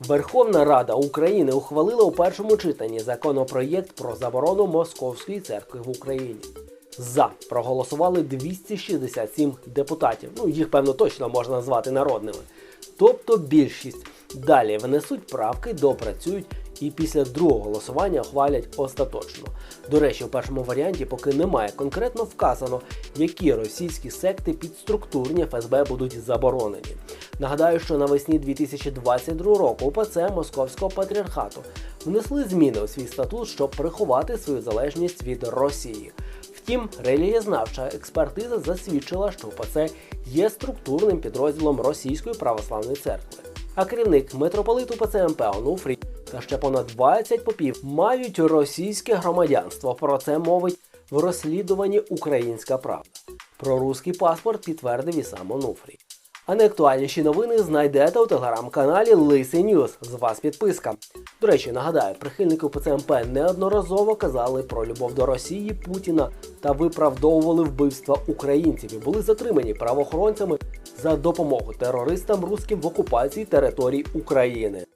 Верховна Рада України ухвалила у першому читанні законопроєкт про заборону Московської церкви в Україні. За проголосували 267 депутатів. Ну, їх певно точно можна назвати народними. Тобто більшість. Далі внесуть правки, допрацюють і після другого голосування ухвалять остаточно. До речі, у першому варіанті поки немає конкретно вказано, які російські секти підструктурні ФСБ будуть заборонені. Нагадаю, що навесні 2022 року УПЦ Московського патріархату внесли зміни у свій статут, щоб приховати свою залежність від Росії. Втім, релігієзнавча експертиза засвідчила, що УПЦ є структурним підрозділом Російської православної церкви. А керівник митрополит УПЦ МП Онуфрій та ще понад 20 попів мають російське громадянство. Про це мовить в розслідуванні Українська Правда. Про руський паспорт підтвердив і сам Онуфрій. А найактуальніші новини знайдете у телеграм-каналі Лисий Ньюс. З вас підписка. До речі, нагадаю, прихильники ПЦМП неодноразово казали про любов до Росії Путіна та виправдовували вбивства українців і були затримані правоохоронцями за допомогу терористам русським в окупації територій України.